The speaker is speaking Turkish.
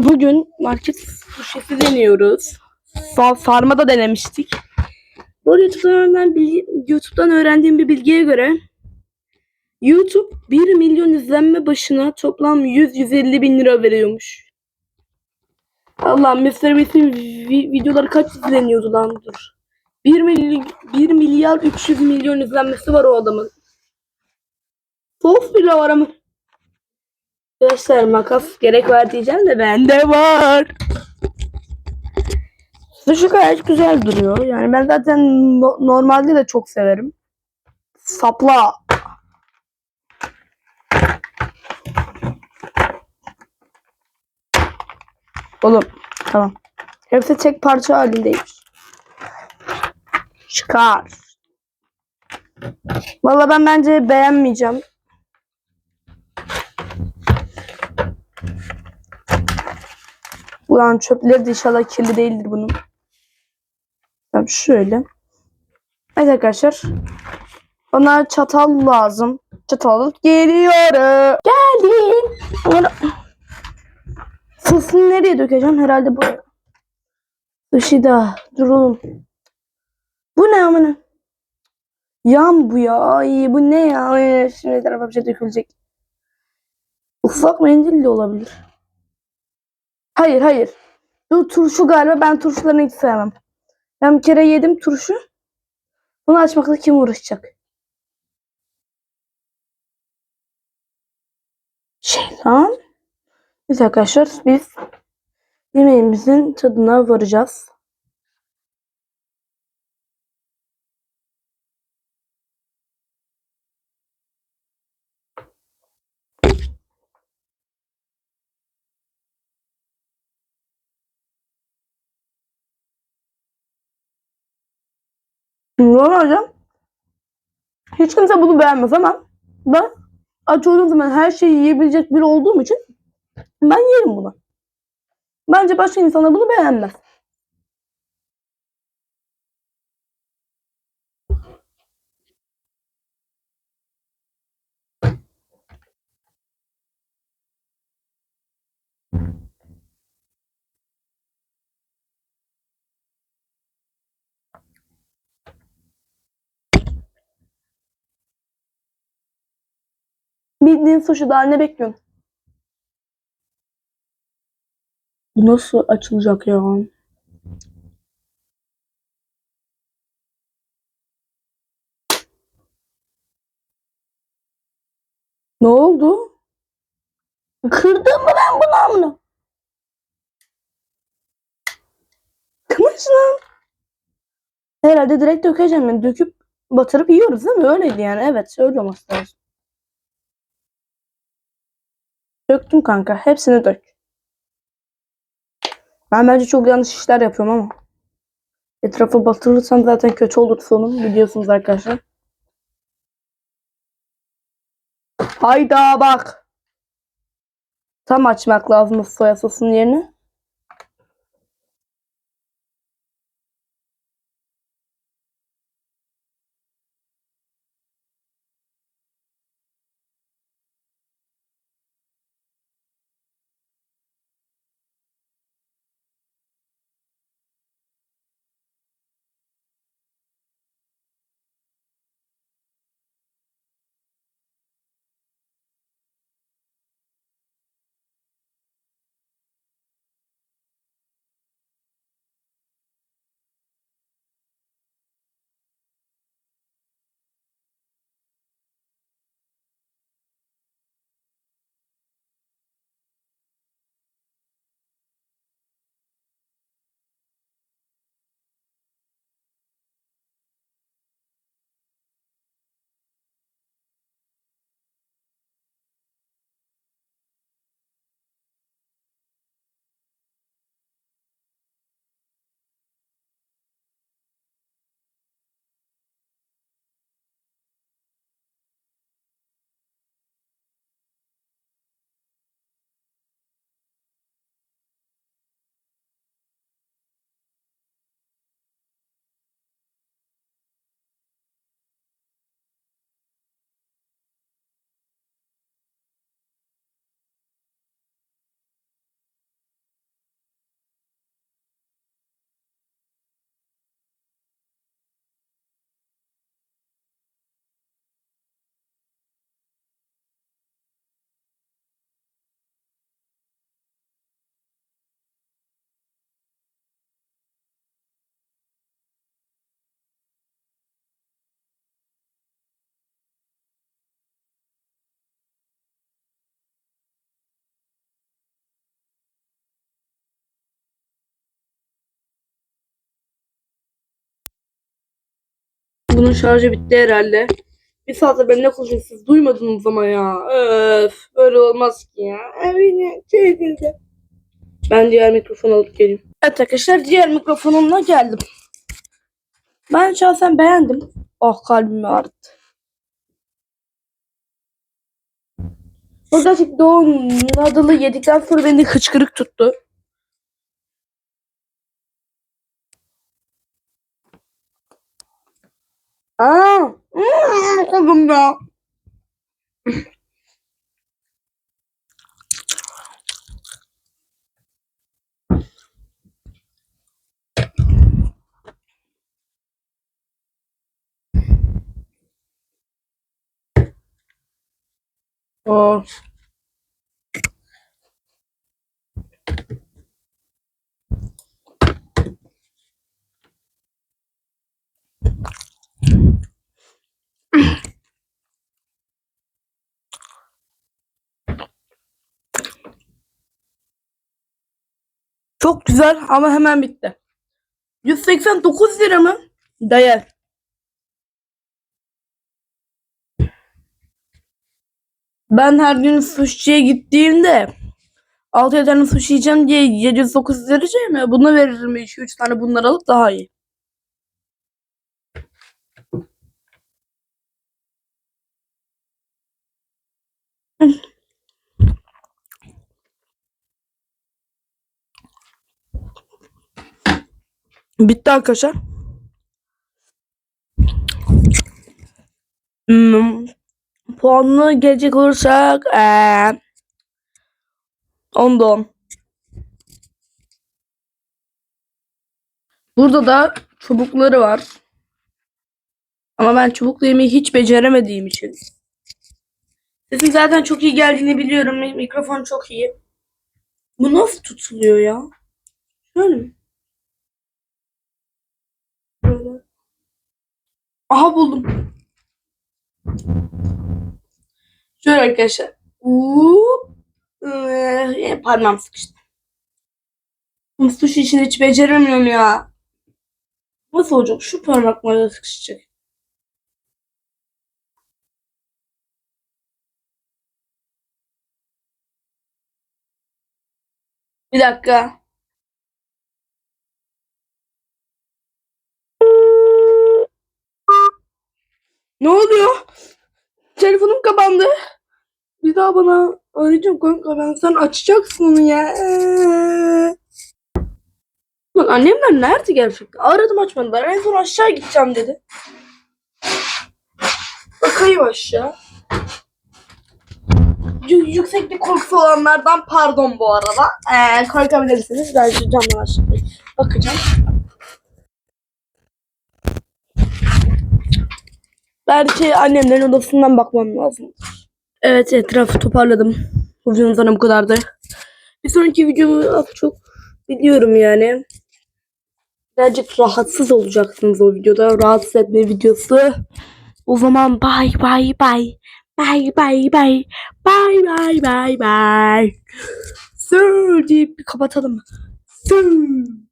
Bugün market suşesi deniyoruz. Sa sarma da denemiştik. Bu YouTube'dan, YouTube'dan öğrendiğim bir bilgiye göre YouTube 1 milyon izlenme başına toplam 100-150 bin lira veriyormuş. Allah Mr. Beast'in vi- videoları kaç izleniyordu lan dur. 1, mily 1 milyar 300 milyon izlenmesi var o adamın. Sos bile var ama. Arkadaşlar makas gerek var diyeceğim de bende var. Dışı gayet güzel duruyor. Yani ben zaten no- normalde de çok severim. Sapla. Oğlum tamam. Hepsi tek parça halindeymiş. Çıkar. Valla ben bence beğenmeyeceğim. Ulan çöpleri de inşallah kirli değildir bunun. Tamam şöyle. Evet arkadaşlar. Bana çatal lazım. Çatal geliyorum. Geldim. Ama Sosunu nereye dökeceğim? Herhalde buraya. Dışı. Dur oğlum. Bu ne amına? Yan bu ya. Ay bu ne ya? Ay, şimdi tarafa bir şey dökülecek. Ufak mendil de olabilir. Hayır hayır. Bu turşu galiba. Ben turşularını hiç sevmem. Ben bir kere yedim turşu. Bunu açmakla kim uğraşacak? Şey lan. Biz arkadaşlar biz yemeğimizin tadına varacağız. Normalde hiç kimse bunu beğenmez ama ben aç olduğum zaman her şeyi yiyebilecek biri olduğum için ben yerim bunu. Bence başka insanlar bunu beğenmez. Bildiğin sushi daha ne bekliyorsun? Bu nasıl açılacak ya? Ne oldu? Kırdım mı ben bunu amına? Kımış lan. Herhalde direkt dökeceğim yani. Döküp batırıp yiyoruz değil mi? Öyleydi yani. Evet öyle olması lazım. Döktüm kanka. Hepsini dök. Ben bence çok yanlış işler yapıyorum ama. Etrafı batırırsam zaten kötü olur sonum. Biliyorsunuz arkadaşlar. Hayda bak. Tam açmak lazım soya sosunun yerini. Bunun şarjı bitti herhalde. Bir saattir ben ne konuşuyorum siz duymadınız ama ya. Öf böyle olmaz ki ya. Evine çekildi. Ben diğer mikrofonu alıp geleyim. Evet arkadaşlar diğer mikrofonumla geldim. Ben şahsen beğendim. Oh kalbimi ağrıttı. Burada doğum nadılı yedikten sonra beni hıçkırık tuttu. Aa, mm, kızım ya. Oh. Çok güzel ama hemen bitti. 189 lira mı? Değer. Ben her gün sushi'ye gittiğimde 6 tane sushi yiyeceğim diye 709 lira mi? Buna veririm 2-3 tane bunları alıp daha iyi. Bitti arkadaşlar. Hmm. Puanlı gelecek olursak ee, 10'da 10. Burada da çubukları var. Ama ben çubukla yemeği hiç beceremediğim için. Sesin zaten çok iyi geldiğini biliyorum. Mi- Mikrofon çok iyi. Bu nasıl tutuluyor ya? Şöyle mi? Aha buldum. Şöyle arkadaşlar. Uuu. Ee, parmağım sıkıştı. Bu sushi için hiç beceremiyorum ya. Nasıl olacak? Şu parmaklarla sıkışacak. Bir dakika. Ne oluyor? Telefonum kapandı. Bir daha bana arayacağım kanka ben sen açacaksın onu ya. Lan annemler nerede gerçekten? Aradım açmadılar. En son aşağı gideceğim dedi. Bakayım aşağı. Y- yükseklik korkusu olanlardan pardon bu arada. Ee, korkabilirsiniz. Ben şu camdan aşağı bakacağım. Belki annemlerin odasından bakmam lazım. Evet etrafı toparladım. Bu videonun sana bu kadardı. Bir sonraki videomu az çok biliyorum yani. Birazcık rahatsız olacaksınız o videoda. Rahatsız etme videosu. O zaman bye bye bye. Bye bye bye. Bye bye bye bye. Sir deyip kapatalım. Sir.